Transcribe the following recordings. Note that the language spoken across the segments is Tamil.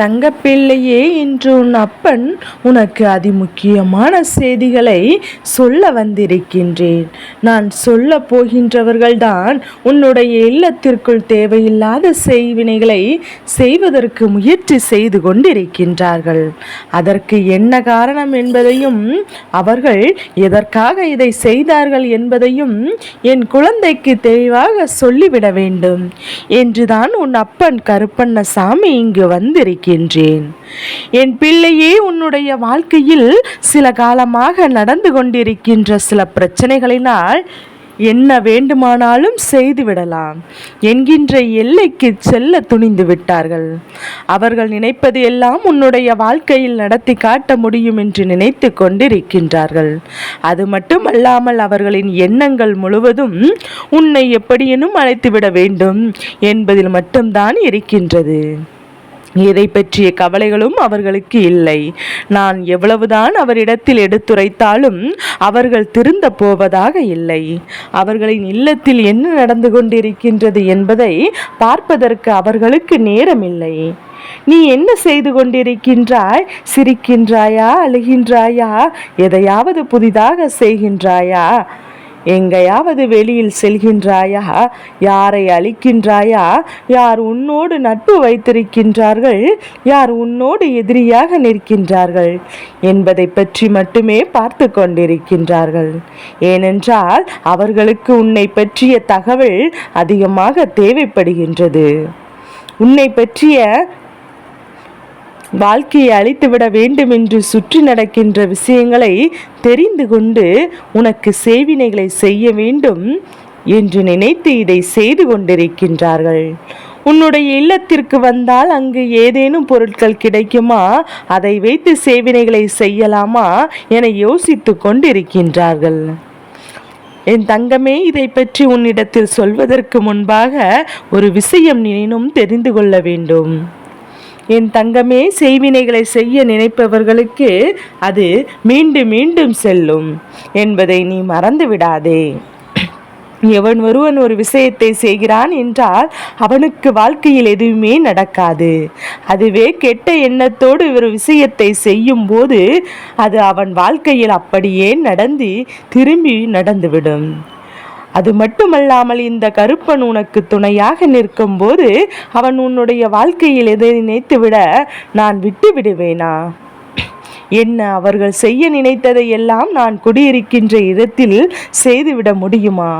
தங்கப்பிள்ளையே இன்று உன் அப்பன் உனக்கு அதிமுக்கியமான செய்திகளை சொல்ல வந்திருக்கின்றேன். நான் சொல்ல போகின்றவர்கள்தான் உன்னுடைய இல்லத்திற்குள் தேவையில்லாத செய்வினைகளை செய்வதற்கு முயற்சி செய்து கொண்டிருக்கின்றார்கள். அதற்கு என்ன காரணம் என்பதையும் அவர்கள் எதற்காக இதை செய்தார்கள் என்பதையும் என் குழந்தைக்கு தெளிவாக சொல்லிவிட வேண்டும். என்றுதான் உன் அப்பன் கருப்பண்ணசாமி இங்கு வந்திருக்கின்றேன் என் பிள்ளையே உன்னுடைய வாழ்க்கையில் சில காலமாக நடந்து கொண்டிருக்கின்ற சில பிரச்சனைகளினால் என்ன வேண்டுமானாலும் செய்துவிடலாம். என்கின்ற எல்லைக்கு செல்ல துணிந்து விட்டார்கள். அவர்கள் நினைப்பது எல்லாம் உன்னுடைய வாழ்க்கையில் நடத்தி காட்ட முடியும் என்று நினைத்து கொண்டிருக்கின்றார்கள். அது மட்டுமல்லாமல் அவர்களின் எண்ணங்கள் முழுவதும் உன்னை எப்படியேனும் அழைத்துவிட வேண்டும் என்பதில் மட்டும்தான் இருக்கின்றது. இதை பற்றிய கவலைகளும் அவர்களுக்கு இல்லை. நான் எவ்வளவுதான் அவரிடத்தில் எடுத்துரைத்தாலும் அவர்கள் திருந்த போவதாக இல்லை. அவர்களின் இல்லத்தில் என்ன நடந்து கொண்டிருக்கின்றது என்பதை பார்ப்பதற்கு அவர்களுக்கு நேரமில்லை. நீ என்ன செய்து கொண்டிருக்கின்றாய்? சிரிக்கின்றாயா? அழுகின்றாயா? எதையாவது புதிதாக செய்கின்றாயா? எங்கேயாவது வெளியில் செல்கின்றாயா? யாரை அழிக்கின்றாயா? யார் உன்னோடு நட்பு வைத்திருக்கின்றார்கள்? யார் உன்னோடு எதிரியாக நிற்கின்றார்கள்? என்பதை பற்றி மட்டுமே பார்த்து கொண்டிருக்கின்றார்கள். ஏனென்றால் அவர்களுக்கு உன்னை பற்றிய தகவல் அதிகமாக தேவைப்படுகின்றது. உன்னை பற்றிய வாழ்க்கையை அழித்துவிட வேண்டும் என்று சுற்றி நடக்கின்ற விஷயங்களை தெரிந்து கொண்டு உனக்கு சேவினைகளை செய்ய வேண்டும் என்று நினைத்து இதை செய்து கொண்டிருக்கின்றார்கள். உன்னுடைய இல்லத்திற்கு வந்தால் அங்கு ஏதேனும் பொருட்கள் கிடைக்குமா? அதை வைத்து சேவினைகளை செய்யலாமா? என யோசித்து கொண்டிருக்கின்றார்கள். என் தங்கமே இதை பற்றி உன்னிடத்தில் சொல்வதற்கு முன்பாக ஒரு விஷயம் நீனும் தெரிந்து கொள்ள வேண்டும். என் தங்கமே செய்வினைகளை செய்ய நினைப்பவர்களுக்கு அது மீண்டும் மீண்டும் செல்லும் என்பதை நீ மறந்து விடாதே எவன் ஒருவன் ஒரு விஷயத்தை செய்கிறான் என்றால் அவனுக்கு வாழ்க்கையில் எதுவுமே நடக்காது. அதுவே கெட்ட எண்ணத்தோடு ஒரு விஷயத்தை செய்யும் போது அது அவன் வாழ்க்கையில் அப்படியே நடந்து திரும்பி நடந்துவிடும். அது மட்டுமல்லாமல் இந்த கருப்பன் உனக்கு துணையாக நிற்கும் போது அவன் உன்னுடைய வாழ்க்கையில் எதை நினைத்துவிட நான் விட்டு விடுவேனா? என்ன அவர்கள் செய்ய நினைத்ததை எல்லாம் நான் குடியிருக்கின்ற இடத்தில் செய்துவிட முடியுமா?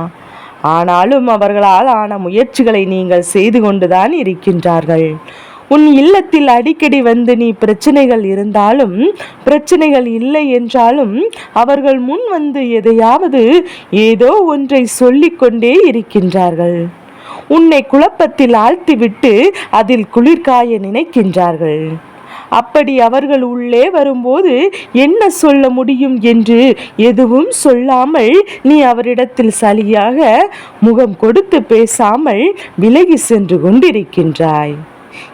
ஆனாலும் அவர்களால் ஆன முயற்சிகளை நீங்கள் செய்து கொண்டுதான் இருக்கின்றார்கள். உன் இல்லத்தில் அடிக்கடி வந்து நீ பிரச்சனைகள் இருந்தாலும் பிரச்சனைகள் இல்லை என்றாலும் அவர்கள் முன் வந்து எதையாவது ஏதோ ஒன்றை சொல்லிக்கொண்டே இருக்கின்றார்கள். உன்னை குழப்பத்தில் ஆழ்த்திவிட்டு அதில் குளிர்காய நினைக்கின்றார்கள். அப்படி அவர்கள் உள்ளே வரும்போது என்ன சொல்ல முடியும் என்று எதுவும் சொல்லாமல் நீ அவரிடத்தில் சலியாக முகம் கொடுத்து பேசாமல் விலகி சென்று கொண்டிருக்கின்றாய்.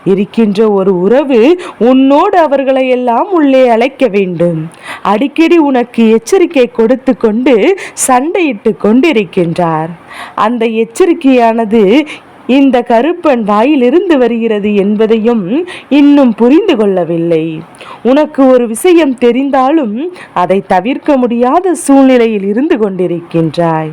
இருக்கின்ற ஒரு உறவு உன்னோடு அவர்களை எல்லாம் உள்ளே அழைக்க வேண்டும். அடிக்கடி உனக்கு எச்சரிக்கை கொடுத்து கொண்டு சண்டையிட்டு கொண்டிருக்கின்றார். அந்த எச்சரிக்கையானது இந்த கருப்பன் வாயிலிருந்து வருகிறது என்பதையும் இன்னும் புரிந்து கொள்ளவில்லை. உனக்கு ஒரு விஷயம் தெரிந்தாலும் அதை தவிர்க்க முடியாத சூழ்நிலையில் இருந்து கொண்டிருக்கின்றாய்.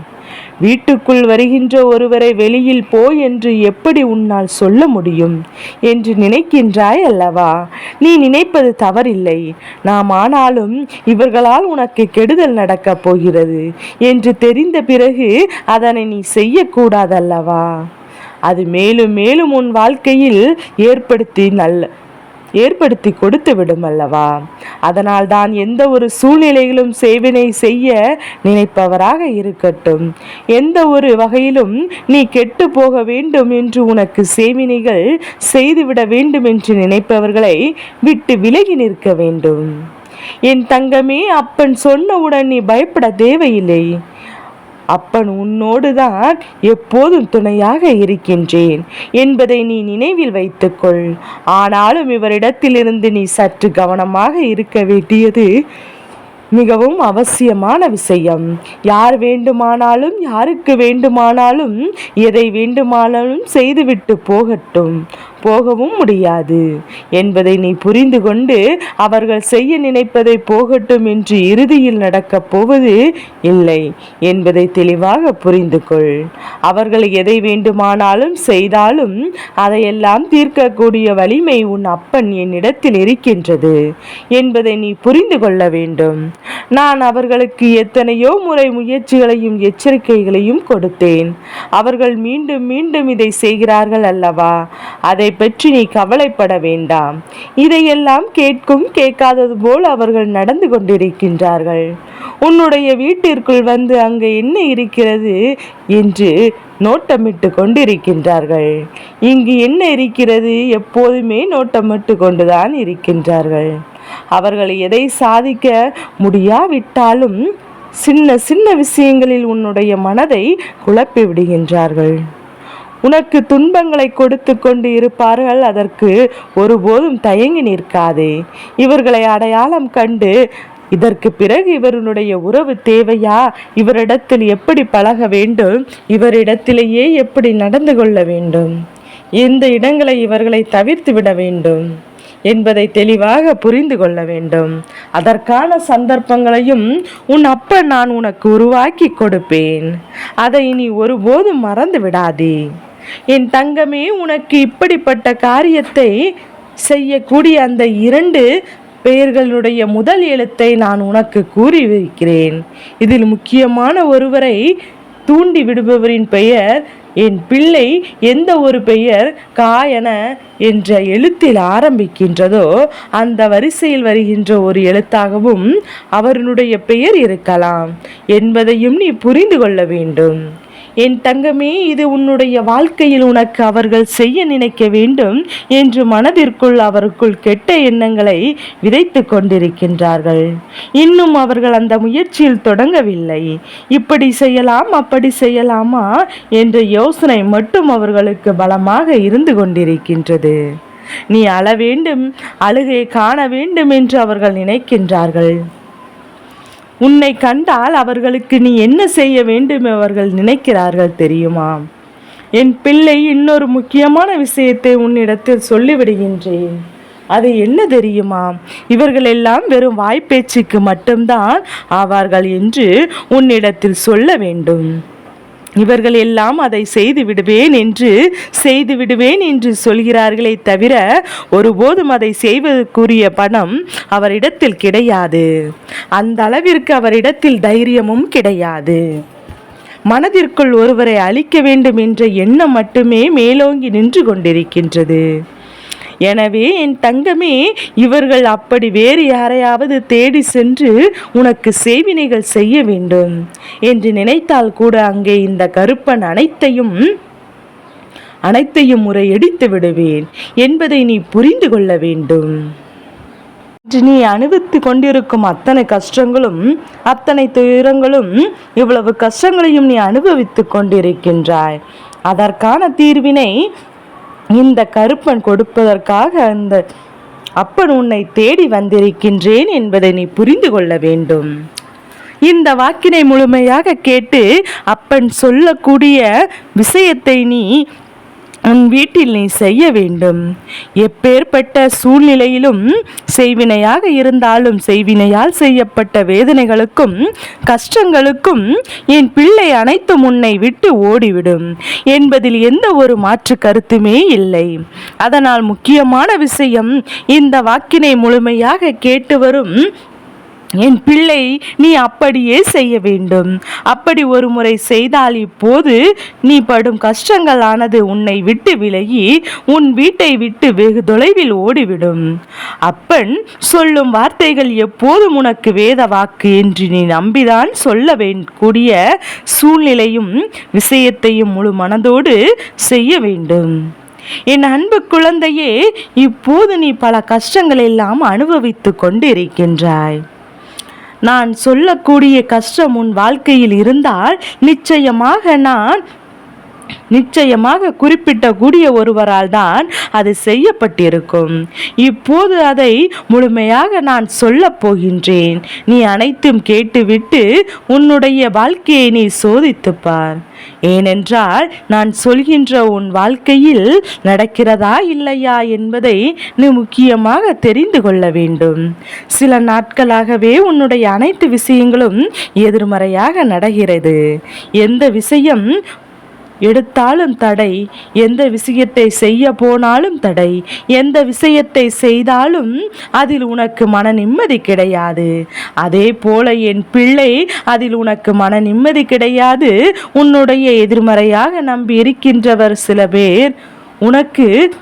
வீட்டுக்குள் வருகின்ற ஒருவரை வெளியில் போ என்று எப்படி உன்னால் சொல்ல முடியும்? என்று நினைக்கின்றாய் அல்லவா? நீ நினைப்பது தவறில்லை. நாம் ஆனாலும் இவர்களால் உனக்கு கெடுதல் நடக்கப் போகிறது என்று தெரிந்த பிறகு அதனை நீ செய்யக்கூடாதல்லவா? அது மேலும் மேலும் உன் வாழ்க்கையில் ஏற்படுத்தி நல்ல ஏற்படுத்தி கொடுத்து விடும் அல்லவா அதனால் தான் எந்த ஒரு சூழ்நிலையிலும் சேவினை செய்ய நினைப்பவராக இருக்கட்டும். எந்த ஒரு வகையிலும் நீ கெட்டு போக வேண்டும் என்று உனக்கு சேவினைகள் செய்துவிட வேண்டும் என்று நினைப்பவர்களை விட்டு விலகி நிற்க வேண்டும். என் தங்கமே அப்பன் சொன்னவுடன் நீ பயப்பட தேவையில்லை. அப்பன் உன்னோடு தான் எப்போதும் துணையாக இருக்கின்றேன் என்பதை நீ நினைவில் வைத்துக்கொள். ஆனாலும் இவரிடத்திலிருந்து நீ சற்று கவனமாக இருக்க வேண்டியது மிகவும் அவசியமான விஷயம். யார் வேண்டுமானாலும் யாருக்கு வேண்டுமானாலும் எதை வேண்டுமானாலும் செய்துவிட்டு போகட்டும். போகவும் முடியாது. என்பதை நீ புரிந்து கொண்டு அவர்கள் செய்ய நினைப்பதை போகட்டும் என்று இறுதியில் நடக்கப் போவது இல்லை என்பதை தெளிவாக புரிந்து கொள் அவர்கள் எதை வேண்டுமானாலும் செய்தாலும் அதையெல்லாம் தீர்க்கக்கூடிய வலிமை உன் அப்பன் என்னிடத்தில் இருக்கின்றது என்பதை நீ புரிந்து கொள்ள வேண்டும். நான் அவர்களுக்கு எத்தனையோ முறை முயற்சிகளையும் எச்சரிக்கைகளையும் கொடுத்தேன். அவர்கள் மீண்டும் மீண்டும் இதை செய்கிறார்கள் அல்லவா? அதை பற்றி நீ கவலைப்பட வேண்டாம். இதையெல்லாம் கேட்கும் கேட்காதது போல் அவர்கள் நடந்து கொண்டிருக்கின்றார்கள். உன்னுடைய வீட்டிற்குள் வந்து அங்கே என்ன இருக்கிறது என்று நோட்டமிட்டு கொண்டிருக்கின்றார்கள். இங்கு என்ன இருக்கிறது எப்போதுமே நோட்டமிட்டு கொண்டுதான் இருக்கின்றார்கள். அவர்கள் எதை சாதிக்க முடியாவிட்டாலும் சின்ன சின்ன விஷயங்களில் உன்னுடைய மனதை குழப்பி விடுகின்றார்கள். உனக்கு துன்பங்களை கொடுத்து கொண்டு இருப்பார்கள். அதற்கு ஒருபோதும் தயங்கி நிற்காதே. இவர்களை அடையாளம் கண்டு இதற்கு பிறகு இவருடைய உறவு தேவையா? இவரிடத்தில் எப்படி பழக வேண்டும்? இவரிடத்திலேயே எப்படி நடந்து கொள்ள வேண்டும்? எந்த இடங்களை இவர்களை தவிர்த்து விட வேண்டும்? என்பதை தெளிவாக புரிந்து கொள்ள வேண்டும். அதற்கான சந்தர்ப்பங்களையும் உன் அப்பன் நான் உனக்கு உருவாக்கி கொடுப்பேன். அதை நீ ஒருபோதும் மறந்து விடாதே. என் தங்கமே உனக்கு இப்படிப்பட்ட காரியத்தை செய்யக்கூடிய அந்த இரண்டு பெயர்களுடைய முதல் எழுத்தை நான் உனக்கு கூறி வைக்கிறேன் இதில் முக்கியமான ஒருவரை தூண்டி விடுபவரின் பெயர் என் பிள்ளை எந்த ஒரு பெயர் காயன என்ற எழுத்தில் ஆரம்பிக்கின்றதோ அந்த வரிசையில் வருகின்ற ஒரு எழுத்தாகவும் அவருடைய பெயர் இருக்கலாம் என்பதையும் நீ புரிந்து கொள்ள வேண்டும். என் தங்கமே இது உன்னுடைய வாழ்க்கையில் உனக்கு அவர்கள் செய்ய நினைக்க வேண்டும் என்று மனதிற்குள் அவருக்குள் கெட்ட எண்ணங்களை விதைத்து கொண்டிருக்கின்றார்கள். இன்னும் அவர்கள் அந்த முயற்சியில் தொடங்கவில்லை. இப்படி செய்யலாம் அப்படி செய்யலாமா என்ற யோசனை மட்டும் அவர்களுக்கு பலமாக இருந்து கொண்டிருக்கின்றது. நீ அழ வேண்டும் அழுகை காண வேண்டும் என்று அவர்கள் நினைக்கின்றார்கள். உன்னை கண்டால் அவர்களுக்கு நீ என்ன செய்ய வேண்டும் அவர்கள் நினைக்கிறார்கள் தெரியுமா? என் பிள்ளை இன்னொரு முக்கியமான விஷயத்தை உன்னிடத்தில் சொல்லிவிடுகின்றேன். அது என்ன தெரியுமா? இவர்கள் எல்லாம் வெறும் வாய்ப்பேச்சுக்கு மட்டும்தான் ஆவார்கள் என்று உன்னிடத்தில் சொல்ல வேண்டும். இவர்கள் எல்லாம் அதை செய்து விடுவேன் என்று செய்து விடுவேன் என்று சொல்கிறார்களே தவிர ஒருபோதும் அதை செய்வதற்குரிய பணம் அவரிடத்தில் கிடையாது. அந்த அளவிற்கு அவரிடத்தில் தைரியமும் கிடையாது. மனதிற்குள் ஒருவரை அழிக்க வேண்டும் என்ற எண்ணம் மட்டுமே மேலோங்கி நின்று கொண்டிருக்கின்றது. எனவே என் தங்கமே இவர்கள் அப்படி வேறு யாரையாவது தேடி சென்று உனக்கு சேவினைகள் செய்ய வேண்டும் என்று நினைத்தால் கூட அங்கே இந்த கருப்பன் அனைத்தையும் அனைத்தையும் முறையடித்து விடுவேன் என்பதை நீ புரிந்து கொள்ள வேண்டும். இன்று நீ அனுபவித்து கொண்டிருக்கும் அத்தனை கஷ்டங்களும் அத்தனை துயரங்களும் இவ்வளவு கஷ்டங்களையும் நீ அனுபவித்துக் கொண்டிருக்கின்றாய். அதற்கான தீர்வினை இந்த கருப்பன் கொடுப்பதற்காக அந்த அப்பன் உன்னை தேடி வந்திருக்கின்றேன் என்பதை நீ புரிந்து கொள்ள வேண்டும். இந்த வாக்கினை முழுமையாக கேட்டு அப்பன் சொல்லக்கூடிய விஷயத்தை நீ உன் வீட்டில் நீ செய்ய வேண்டும். எப்பேற்பட்ட சூழ்நிலையிலும் செய்வினையாக இருந்தாலும் செய்வினையால் செய்யப்பட்ட வேதனைகளுக்கும் கஷ்டங்களுக்கும் என் பிள்ளை அனைத்தும் உன்னை விட்டு ஓடிவிடும் என்பதில் எந்த ஒரு மாற்று கருத்துமே இல்லை. அதனால் முக்கியமான விஷயம் இந்த வாக்கினை முழுமையாக கேட்டு வரும் என் பிள்ளை நீ அப்படியே செய்ய வேண்டும். அப்படி ஒரு முறை செய்தால் இப்போது நீ படும் கஷ்டங்களானது உன்னை விட்டு விலகி உன் வீட்டை விட்டு வெகு தொலைவில் ஓடிவிடும். அப்பன் சொல்லும் வார்த்தைகள் எப்போதும் உனக்கு வேத வாக்கு என்று நீ நம்பிதான் சொல்ல கூடிய சூழ்நிலையும் விஷயத்தையும் முழு மனதோடு செய்ய வேண்டும். என் அன்பு குழந்தையே இப்போது நீ பல கஷ்டங்கள் எல்லாம் அனுபவித்து கொண்டிருக்கின்றாய். நான் சொல்லக்கூடிய கஷ்டம் உன் வாழ்க்கையில் இருந்தால் நிச்சயமாக நான் நிச்சயமாக குறிப்பிட்ட கூடிய ஒருவரால் தான் அது செய்யப்பட்டிருக்கும். இப்போது அதை முழுமையாக நான் சொல்லப் போகின்றேன். நீ அனைத்தும் கேட்டுவிட்டு உன்னுடைய வாழ்க்கையை நீ சோதித்துப்பார் ஏனென்றால் நான் சொல்கின்ற உன் வாழ்க்கையில் நடக்கிறதா இல்லையா என்பதை நீ முக்கியமாக தெரிந்து கொள்ள வேண்டும். சில நாட்களாகவே உன்னுடைய அனைத்து விஷயங்களும் எதிர்மறையாக நடக்கிறது எந்த விஷயம் எடுத்தாலும் தடை. எந்த விஷயத்தை செய்ய போனாலும் தடை. எந்த விஷயத்தை செய்தாலும் அதில் உனக்கு மன நிம்மதி கிடையாது. அதே போல என் பிள்ளை அதில் உனக்கு மன நிம்மதி கிடையாது. உன்னுடைய எதிர்மறையாக நம்பி இருக்கின்றவர் சில பேர் உனக்கு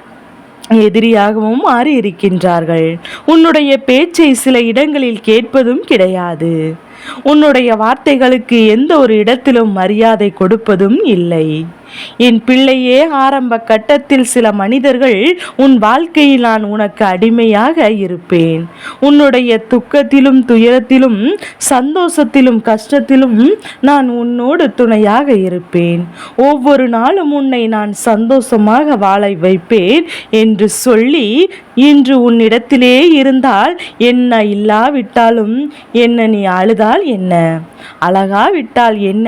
எதிரியாகவும் மாறி இருக்கின்றார்கள் உன்னுடைய பேச்சை சில இடங்களில் கேட்பதும் கிடையாது. உன்னுடைய வார்த்தைகளுக்கு எந்த ஒரு இடத்திலும் மரியாதை கொடுப்பதும் இல்லை. என் பிள்ளையே ஆரம்ப கட்டத்தில் சில மனிதர்கள் உன் வாழ்க்கையில் நான் உனக்கு அடிமையாக இருப்பேன். உன்னுடைய துக்கத்திலும் துயரத்திலும் சந்தோஷத்திலும் கஷ்டத்திலும் நான் உன்னோடு துணையாக இருப்பேன். ஒவ்வொரு நாளும் உன்னை நான் சந்தோஷமாக வாழ வைப்பேன் என்று சொல்லி இன்று உன்னிடத்திலே இருந்தால் என்ன இல்லாவிட்டாலும் என்ன நீ அழுதால் என்ன? அழகாவிட்டால் என்ன?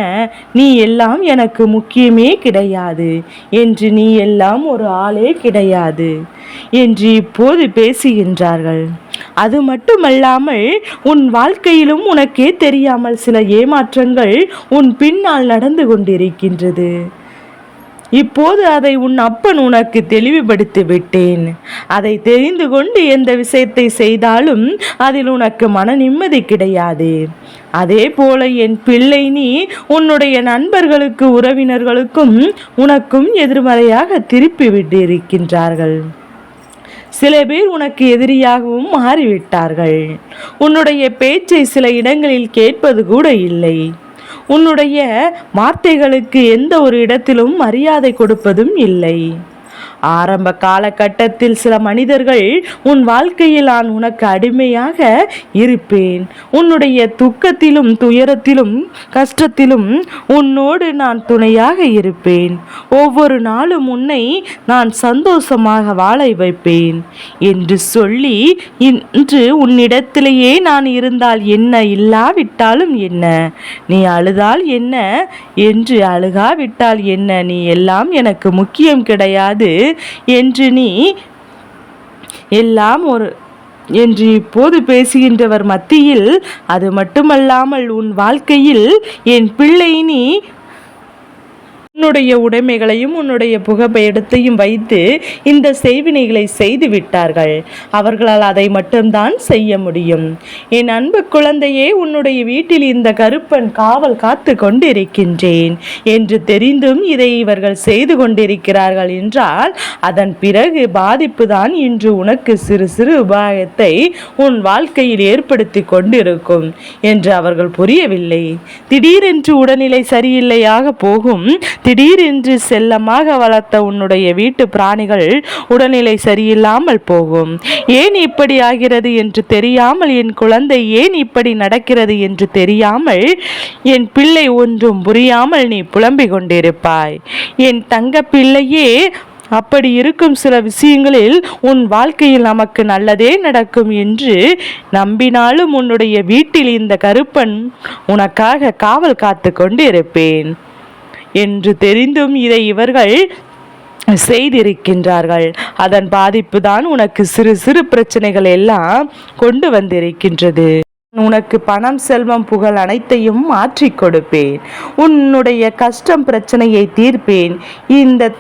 நீ எல்லாம் எனக்கு முக்கியமே கிடையாது. என்று நீ எல்லாம் ஒரு ஆளே கிடையாது என்று இப்போது பேசுகின்றார்கள். அது மட்டுமல்லாமல் உன் வாழ்க்கையிலும் உனக்கே தெரியாமல் சில ஏமாற்றங்கள் உன் பின்னால் நடந்து கொண்டிருக்கின்றது. இப்போது அதை உன் அப்பன் உனக்கு தெளிவுபடுத்தி விட்டேன். அதை தெரிந்து கொண்டு எந்த விஷயத்தை செய்தாலும் அதில் உனக்கு மன நிம்மதி கிடையாது. அதே போல என் பிள்ளை நீ உன்னுடைய நண்பர்களுக்கு உறவினர்களுக்கும் உனக்கும் எதிர்மறையாக திருப்பி விட்டிருக்கின்றார்கள். சில பேர் உனக்கு எதிரியாகவும் மாறிவிட்டார்கள். உன்னுடைய பேச்சை சில இடங்களில் கேட்பது கூட இல்லை. உன்னுடைய வார்த்தைகளுக்கு எந்த ஒரு இடத்திலும் மரியாதை கொடுப்பதும் இல்லை. ஆரம்ப காலகட்டத்தில் சில மனிதர்கள் உன் வாழ்க்கையில் நான் உனக்கு அடிமையாக இருப்பேன். உன்னுடைய துக்கத்திலும் துயரத்திலும் கஷ்டத்திலும் உன்னோடு நான் துணையாக இருப்பேன். ஒவ்வொரு நாளும் உன்னை நான் சந்தோஷமாக வாழ வைப்பேன். என்று சொல்லி இன்று உன்னிடத்திலேயே நான் இருந்தால் என்ன? இல்லாவிட்டாலும் என்ன? நீ அழுதால் என்ன? என்று அழுகாவிட்டால் என்ன? நீ எல்லாம் எனக்கு முக்கியம் கிடையாது. என்று நீ எல்லாம் ஒரு என்று இப்போது பேசுகின்றவர் மத்தியில் அது மட்டுமல்லாமல் உன் வாழ்க்கையில் என் பிள்ளை நீ உன்னுடைய உடைமைகளையும் உன்னுடைய புகைப்படத்தையும் வைத்து இந்த செய்வினைகளை செய்து விட்டார்கள். அவர்களால் அதை மட்டும்தான் செய்ய முடியும். என் அன்பு குழந்தையே உன்னுடைய வீட்டில் இந்த கருப்பன் காவல் காத்து கொண்டிருக்கின்றேன். என்று தெரிந்தும் இதை இவர்கள் செய்து கொண்டிருக்கிறார்கள் என்றால் அதன் பிறகு பாதிப்பு தான் இன்று உனக்கு சிறு சிறு உபாயத்தை உன் வாழ்க்கையில் ஏற்படுத்தி கொண்டிருக்கும் என்று அவர்கள் புரியவில்லை. திடீரென்று உடல்நிலை சரியில்லையாக போகும் திடீரென்று செல்லமாக வளர்த்த உன்னுடைய வீட்டு பிராணிகள் உடல்நிலை சரியில்லாமல் போகும். ஏன் இப்படி ஆகிறது என்று தெரியாமல் என் குழந்தை ஏன் இப்படி நடக்கிறது என்று தெரியாமல் என் பிள்ளை ஒன்றும் புரியாமல் நீ புலம்பிக் கொண்டிருப்பாய். என் தங்க பிள்ளையே அப்படி இருக்கும் சில விஷயங்களில் உன் வாழ்க்கையில் நமக்கு நல்லதே நடக்கும் என்று நம்பினாலும் உன்னுடைய வீட்டில் இந்த கருப்பன் உனக்காக காவல் காத்து கொண்டு இருப்பேன் என்று தெரிந்தும் இதை இவர்கள் செய்திருக்கின்றார்கள். அதன் பாதிப்பு தான் உனக்கு சிறு சிறு பிரச்சனைகள் எல்லாம் கொண்டு வந்திருக்கின்றது. உனக்கு பணம் செல்வம் புகழ் அனைத்தையும் மாற்றி கொடுப்பேன். உன்னுடைய கஷ்டம் பிரச்சனையை தீர்ப்பேன். இந்த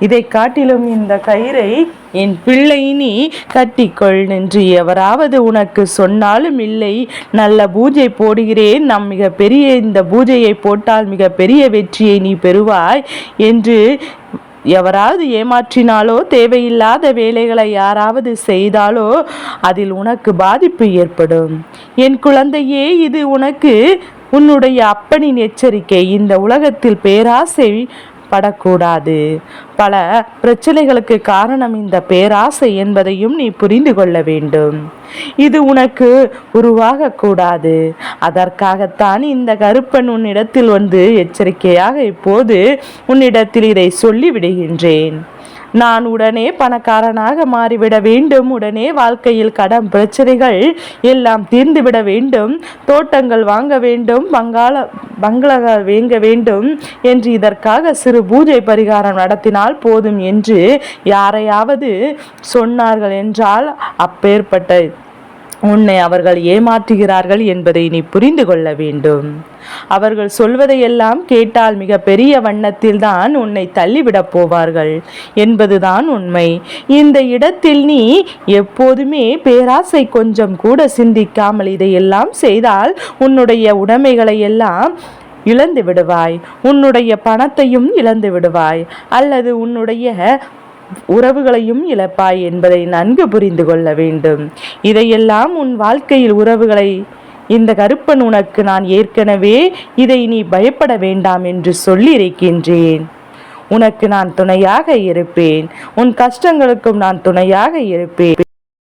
இதை காட்டிலும் இந்த கயிறை என் பிள்ளை நீ கட்டிக்கொள் என்று எவராவது உனக்கு சொன்னாலும் இல்லை. நல்ல பூஜை போடுகிறேன். நம் மிக பெரிய இந்த பூஜையை போட்டால் மிக பெரிய வெற்றியை நீ பெறுவாய் என்று எவராவது ஏமாற்றினாலோ தேவையில்லாத வேலைகளை யாராவது செய்தாலோ அதில் உனக்கு பாதிப்பு ஏற்படும். என் குழந்தையே இது உனக்கு உன்னுடைய அப்பனின் எச்சரிக்கை. இந்த உலகத்தில் பேராசை படக்கூடாது. பல பிரச்சனைகளுக்கு காரணம் இந்த பேராசை என்பதையும் நீ புரிந்து கொள்ள வேண்டும். இது உனக்கு உருவாகக்கூடாது. அதற்காகத்தான் இந்த கருப்பன் உன்னிடத்தில் வந்து எச்சரிக்கையாக இப்போது உன்னிடத்தில் இதை சொல்லி விடுகின்றேன் நான் உடனே பணக்காரனாக மாறிவிட வேண்டும். உடனே வாழ்க்கையில் கடன் பிரச்சனைகள் எல்லாம் தீர்ந்துவிட வேண்டும். தோட்டங்கள் வாங்க வேண்டும். பங்காள பங்களாக வேங்க வேண்டும் என்று இதற்காக சிறு பூஜை பரிகாரம் நடத்தினால் போதும் என்று யாரையாவது சொன்னார்கள் என்றால் அப்பேற்பட்ட உன்னை அவர்கள் ஏமாற்றுகிறார்கள் என்பதை நீ புரிந்து கொள்ள வேண்டும். அவர்கள் சொல்வதையெல்லாம் கேட்டால் மிக பெரிய வண்ணத்தில் தான் உன்னை தள்ளிவிடப் போவார்கள் என்பதுதான் உண்மை. இந்த இடத்தில் நீ எப்போதுமே பேராசை கொஞ்சம் கூட சிந்திக்காமல் இதையெல்லாம் செய்தால் உன்னுடைய உடைமைகளை எல்லாம் இழந்து விடுவாய். உன்னுடைய பணத்தையும் இழந்து விடுவாய். அல்லது உன்னுடைய உறவுகளையும் இழப்பாய் என்பதை நன்கு புரிந்து கொள்ள வேண்டும். இதையெல்லாம் உன் வாழ்க்கையில் உறவுகளை இந்த கருப்பன் உனக்கு நான் ஏற்கனவே இதை நீ பயப்பட வேண்டாம் என்று சொல்லியிருக்கின்றேன். உனக்கு நான் துணையாக இருப்பேன். உன் கஷ்டங்களுக்கும் நான் துணையாக இருப்பேன்.